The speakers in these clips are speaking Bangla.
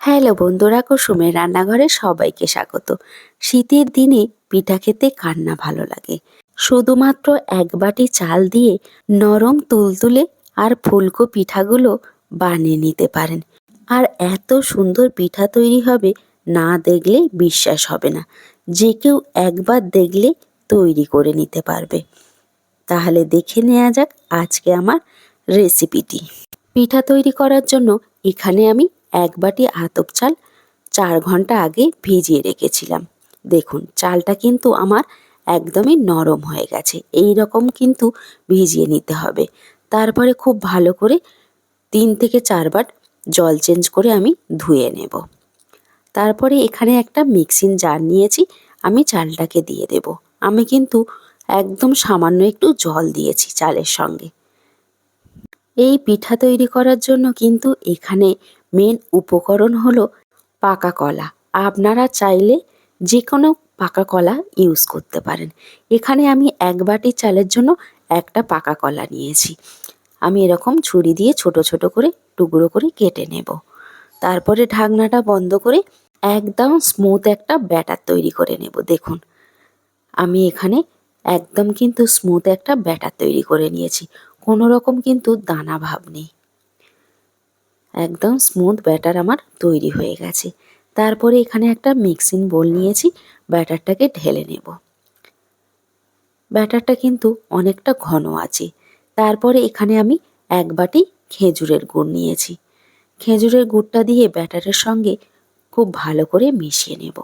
হ্যালো বন্ধুরা, কুসুমের রান্নাঘরে সবাইকে স্বাগত। শীতের দিনে পিঠা খেতে কান্না ভালো লাগে। শুধুমাত্র এক বাটি চাল দিয়ে নরম তুলতুলে আর ফুলকো পিঠাগুলো বানিয়ে নিতে পারেন। আর এত সুন্দর পিঠা তৈরি হবে, না দেখলে বিশ্বাস হবে না। যে কেউ একবার দেখলে তৈরি করে নিতে পারবে। তাহলে দেখে নেওয়া যাক আজকে আমার রেসিপিটি। পিঠা তৈরি করার জন্য এখানে আমি এক বাটি আতপ চাল চার ঘণ্টা আগে ভিজিয়ে রেখেছিলাম। দেখুন, চালটা কিন্তু আমার একদমই নরম হয়ে গেছে। এই রকম কিন্তু ভিজিয়ে নিতে হবে। তারপরে খুব ভালো করে তিন থেকে চারবার জল চেঞ্জ করে আমি ধুয়ে নেব। তারপরে এখানে একটা মিক্সিং জার নিয়েছি, আমি চালটাকে দিয়ে দেব। আমি কিন্তু একদম সামান্য একটু জল দিয়েছি চালের সঙ্গে। এই পিঠা তৈরি করার জন্য কিন্তু এখানে মেন উপকরণ হলো পাকা কলা। আপনারা চাইলে যে কোনো পাকা কলা ইউজ করতে পারেন। এখানে আমি এক বাটি চালের জন্য একটা পাকা কলা নিয়েছি। আমি এরকম ছুরি দিয়ে ছোট ছোট করে টুকরো করে কেটে নেব। তারপরে ঢাকনাটা বন্ধ করে একদম স্মুথ একটা ব্যাটার তৈরি করে নেব, দেখুন। আমি এখানে একদম কিন্তু স্মুথ একটা ব্যাটার তৈরি করে নিয়েছি। কোনো রকম কিন্তু দানা ভাব নেই। একদম স্মুথ ব্যাটার আমার তৈরি হয়ে গেছে। তারপরে এখানে একটা মিক্সিং বোল নিয়েছি, ব্যাটারটাকে ঢেলে নেব। ব্যাটারটা কিন্তু অনেকটা ঘন আছে। তারপরে এখানে আমি এক বাটি খেজুরের গুড় নিয়েছি। খেজুরের গুড়টা দিয়ে ব্যাটারের সঙ্গে খুব ভালো করে মিশিয়ে নেব।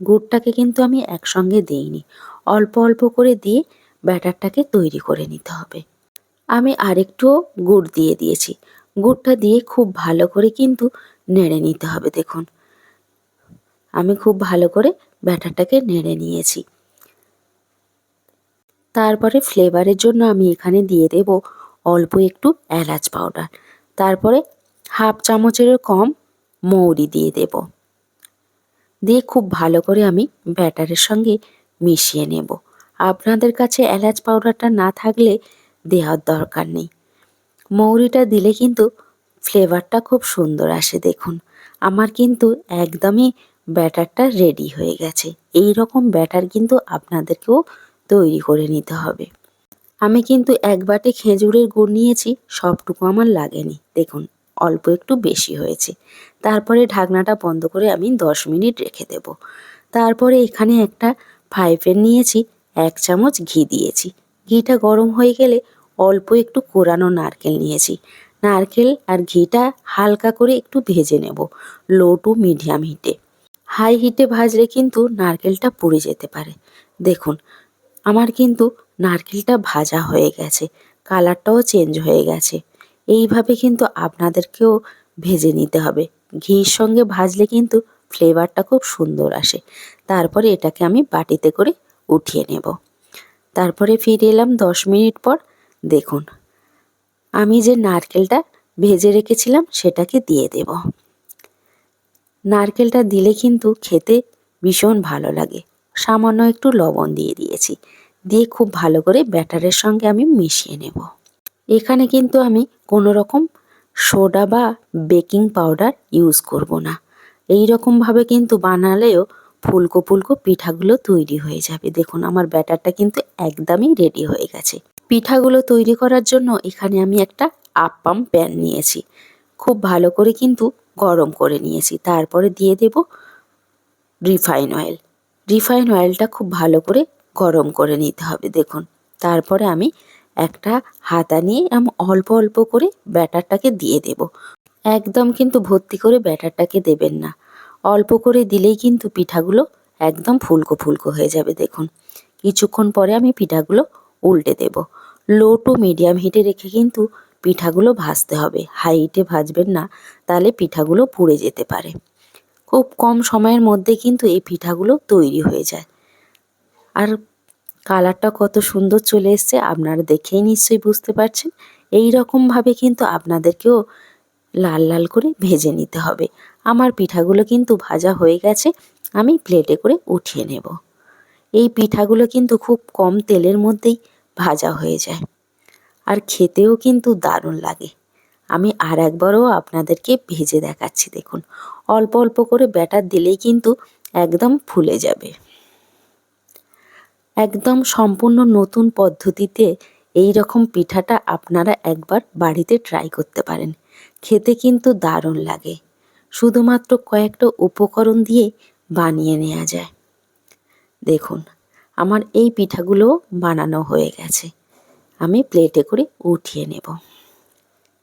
গুড়টাকে কিন্তু আমি একসঙ্গে দিইনি। অল্প অল্প করে দিয়ে ব্যাটারটাকে তৈরি করে নিতে হবে। আমি আরেকটুও গুড় দিয়ে দিয়েছি। গুড়টা দিয়ে খুব ভালো করে কিন্তু নেড়ে নিতে হবে, দেখুন। আমি খুব ভালো করে ব্যাটারটাকে নেড়ে নিয়েছি। তারপরে ফ্লেভারের জন্য আমি এখানে দিয়ে দেব অল্প একটু এলাচ পাউডার। তারপরে হাফ চামচেরও কম মৌরি দিয়ে দেব। দিয়ে খুব ভালো করে আমি ব্যাটারের সঙ্গে মিশিয়ে নেব। আপনাদের কাছে এলাচ পাউডারটা না থাকলে দেওয়ার দরকার নেই। মৌরিটা দিলে কিন্তু ফ্লেভারটা খুব সুন্দর আসে, দেখুন। আমার কিন্তু একদমই ব্যাটারটা রেডি হয়ে গেছে। এই রকম ব্যাটার কিন্তু আপনাদেরকেও তৈরি করে নিতে হবে। আমি কিন্তু এক বাটি খেজুরের গুড় নিয়েছি, সবটুকু আমার লাগেনি। দেখুন, অল্প একটু বেশি হয়েছে। তারপরে ঢাকনাটা বন্ধ করে আমি দশ মিনিট রেখে দেব। তারপরে এখানে একটা প্যান নিয়েছি, এক চামচ ঘি দিয়েছি। ঘিটা গরম হয়ে গেলে অল্প একটু কোরানো নারকেল নিয়েছি। নারকেল আর ঘিটা হালকা করে একটু ভেজে নেব, লো টু মিডিয়াম হিটে। হাই হিটে ভাজলে কিন্তু নারকেলটা পুড়ে যেতে পারে। দেখুন, আমার কিন্তু নারকেলটা ভাজা হয়ে গেছে, কালারটাও চেঞ্জ হয়ে গেছে। এইভাবে কিন্তু আপনাদেরকেও ভেজে নিতে হবে। ঘির সঙ্গে ভাজলে কিন্তু ফ্লেভারটা খুব সুন্দর আসে। তারপরে এটাকে আমি বাটিতে করে উঠিয়ে নেব। তারপরে ফিরে এলাম দশ মিনিট পর দেখুন, আমি যে নারকেলটা ভেজে রেখেছিলাম সেটাকে দিয়ে দেব। নারকেলটা দিলে কিন্তু খেতে ভীষণ ভালো লাগে। সামান্য একটু লবণ দিয়ে দিয়েছি। দিয়ে খুব ভালো করে ব্যাটারের সঙ্গে আমি মিশিয়ে নেব। এখানে কিন্তু আমি কোনো রকম সোডা বা বেকিং পাউডার ইউজ করব না। এই রকমভাবে কিন্তু বানালেও ফুলকো ফুলকো পিঠাগুলো তৈরি হয়ে যাবে। দেখুন, আমার ব্যাটারটা কিন্তু একদমই রেডি হয়ে গেছে। পিঠাগুলো তৈরি করার জন্য এখানে আমি একটা আপ্পাম প্যান নিয়েছি। খুব ভালো করে কিন্তু গরম করে নিয়েছি। তারপরে দিয়ে দেব রিফাইন অয়েল। রিফাইন অয়েলটা খুব ভালো করে গরম করে নিতে হবে, দেখুন। তারপরে আমি একটা হাতা নিয়ে এমন অল্প অল্প করে ব্যাটারটাকে দিয়ে দেব। একদম কিন্তু ভর্তি করে ব্যাটারটাকে দেবেন না। অল্প করে দিলেই কিন্তু পিঠাগুলো একদম ফুলকো ফুলকো হয়ে যাবে, দেখুন। কিছুক্ষণ পরে আমি পিঠাগুলো উল্টে দেব। লো টু মিডিয়াম হিটে রেখে কিন্তু পিঠাগুলো ভাজতে হবে। হাই হিটে ভাজবেন না, তাহলে পিঠাগুলো পুড়ে যেতে পারে। খুব কম সময়ের মধ্যে কিন্তু এই পিঠাগুলো তৈরি হয়ে যায়। আর কালারটা কত সুন্দর চলে এসছে, আপনারা দেখেই নিশ্চয়ই বুঝতে পারছেন। এই রকমভাবে কিন্তু আপনাদেরকেও লাল লাল করে ভেজে নিতে হবে। আমার পিঠাগুলো কিন্তু ভাজা হয়ে গেছে, আমি প্লেটে করে উঠিয়ে নেব। এই পিঠাগুলো কিন্তু খুব কম তেলের মধ্যেই ভাজা হয়ে যায়। আর খেতেও কিন্তু দারুণ লাগে। আমি আর একবারও আপনাদেরকে ভেজে দেখাচ্ছি, দেখুন। অল্প অল্প করে ব্যাটার দিলেই কিন্তু একদম ফুলে যাবে। একদম সম্পূর্ণ নতুন পদ্ধতিতে এই রকম পিঠাটা আপনারা একবার বাড়িতে ট্রাই করতে পারেন। খেতে কিন্তু দারুণ লাগে। শুধুমাত্র কয়েকটা উপকরণ দিয়ে বানিয়ে নেওয়া যায়। দেখুন আমার এই পিঠাগুলো বানানো হয়ে গেছে। আমি প্লেটে করে উঠিয়ে নেব।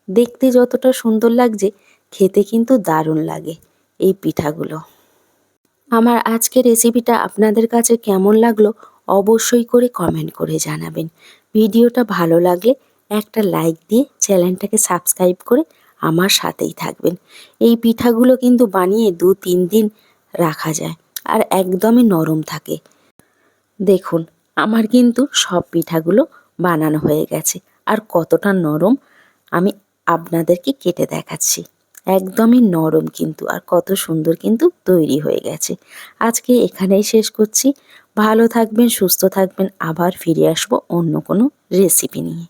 দেখতে যতটা সুন্দর লাগছে, খেতে কিন্তু দারুণ লাগে এই পিঠাগুলো। আমার আজকের রেসিপিটা আপনাদের কাছে কেমন লাগল অবশ্যই করে কমেন্ট করে জানাবেন। ভিডিওটা ভালো লাগলে একটা লাইক দিয়ে চ্যানেলটাকে সাবস্ক্রাইব করে আমার সাথেই থাকবেন। এই পিঠাগুলো কিন্তু বানিয়ে দু তিন দিন রাখা যায় আর একদমই নরম থাকে। দেখুন, আমার কিন্তু সব পিঠাগুলো বানানো হয়ে গেছে। আর কতটা নরম আমি আপনাদেরকে কেটে দেখাচ্ছি। একদমই নরম কিন্তু, আর কত সুন্দর কিন্তু তৈরি হয়ে গেছে। আজকে এখানেই শেষ করছি। ভালো থাকবেন, সুস্থ থাকবেন, আবার ফিরে আসব অন্য কোনো রেসিপি নিয়ে।